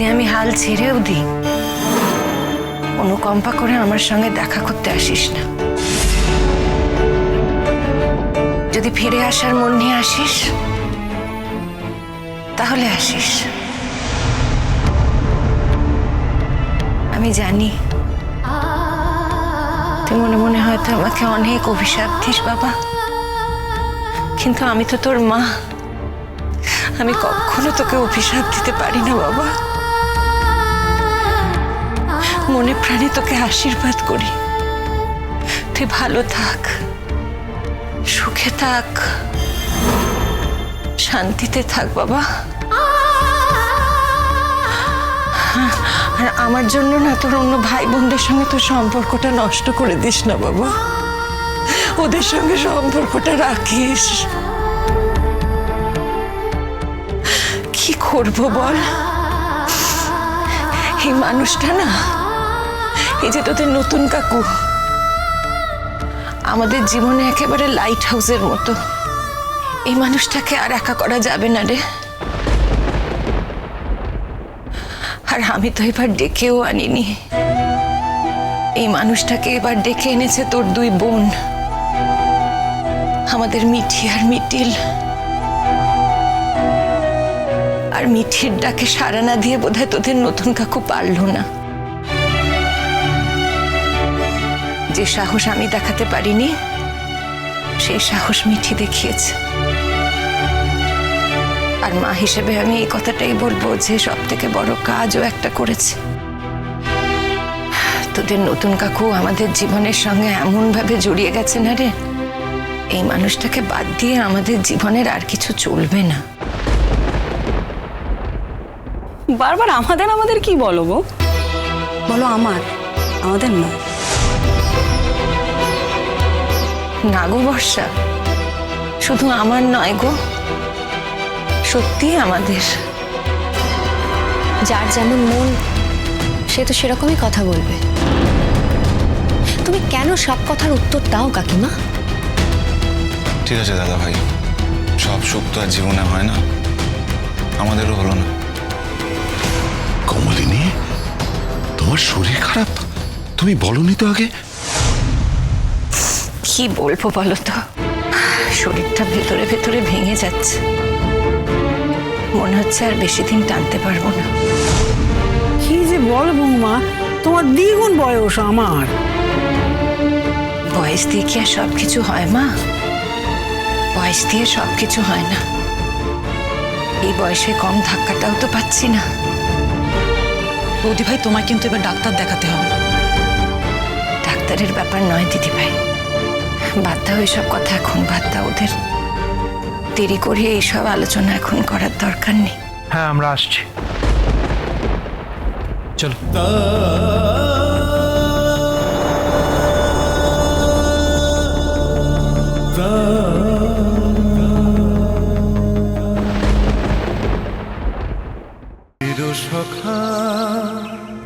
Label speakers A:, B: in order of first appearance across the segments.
A: যদি আমি হাল ছেড়েও দিই, অনুকম্পা করে আমার সঙ্গে দেখা করতে আসিস না। যদি ফিরে আসার মন নিয়ে আসিস, তাহলে আসিস। আমি জানি তুই মনে মনে হয়তো আমাকে অনেক অভিশাপ দিস, বাবা। কিন্তু আমি তো তোর মা। আমি কখনো তোকে অভিশাপ দিতে পারি না, বাবা। মনে প্রাণে তোকে আশীর্বাদ করি। তুই ভালো থাক, সুখে থাক, শান্তিতে থাক বাবা। আর আমার জন্য না তোর অন্য ভাই বোনদের সঙ্গে তোর সম্পর্কটা নষ্ট করে দিস না বাবা। ওদের সঙ্গে সম্পর্কটা রাখিস। কি করব বল? এই মানুষটা না এই যে তোদের নতুন কাকু, আমাদের জীবনে একেবারে লাইট হাউসের মতো। এই মানুষটাকে আর একা করা যাবে না রে। আর আমি তো এবার ডেকেও আনিনি। এই মানুষটাকে এবার ডেকে এনেছে তোর দুই বোন। আমাদের মিঠি আর মিটিল। আর মিঠির ডাকে সাড়া না দিয়ে বোধহয় তোদের নতুন কাকু পারল না। যে সাহস আমি দেখাতে পারিনি সেই সাহস মিঠি দেখিয়েছে। আর মা হিসেবে আমি এই কথাটাই বলব যে সব থেকে বড় কাজও একটা করেছে। তোদের নতুন কাকু আমাদের জীবনের সঙ্গে এমন ভাবে জড়িয়ে গেছে না রে এই মানুষটাকে বাদ দিয়ে আমাদের জীবনের আর কিছু চলবে না।
B: বারবার আমাদের আমাদের কি বলো গো? বলো আমার আমাদের নয়।
A: না গো বর্ষা। শুধু আমার নয় গো। সত্যি আমাদের।
C: যার যেমন মন সে তো সেরকমই কথা বলবে। তুমি কেন সব কথার উত্তর দাও কাকিমা?
D: ঠিক আছে দাদা ভাই সব সুখ তো আর জীবনে হয় না। আমাদেরও হলো না।
E: কমলিনী তোমার শরীর খারাপ? তুমি বলনি তো আগে?
A: কি বলব বলো তো? শরীরটা ভেতরে ভেতরে ভেঙে যাচ্ছে। মনে হচ্ছে আর বেশি দিন টানতে পারব না।
F: কি যে বল বৌমা তোমার দ্বিগুণ বয়স আমার।
A: বয়স দিয়ে কি আর সব কিছু হয় মা? বয়স দিয়ে সব কিছু হয় না। এই বয়সে কম ধাক্কাটাও তো পাচ্ছি না।
B: বৌদি ভাই তোমায় কিন্তু এবার ডাক্তার দেখাতে হবে।
A: ডাক্তারের ব্যাপার নয় দিদি ভাই বাদ দাও এইসব কথা এখন বাদ দাও ওদের। দেরি করে এইসব আলোচনা এখন করার দরকার নেই।
G: হ্যাঁ আমরা আসছি। চলো।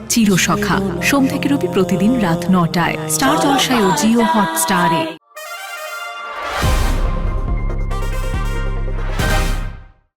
H: চিরসখা। সোম থেকে রবি প্রতিদিন রাত নটায়। স্টার জলসায় ও জিও হটস্টারে।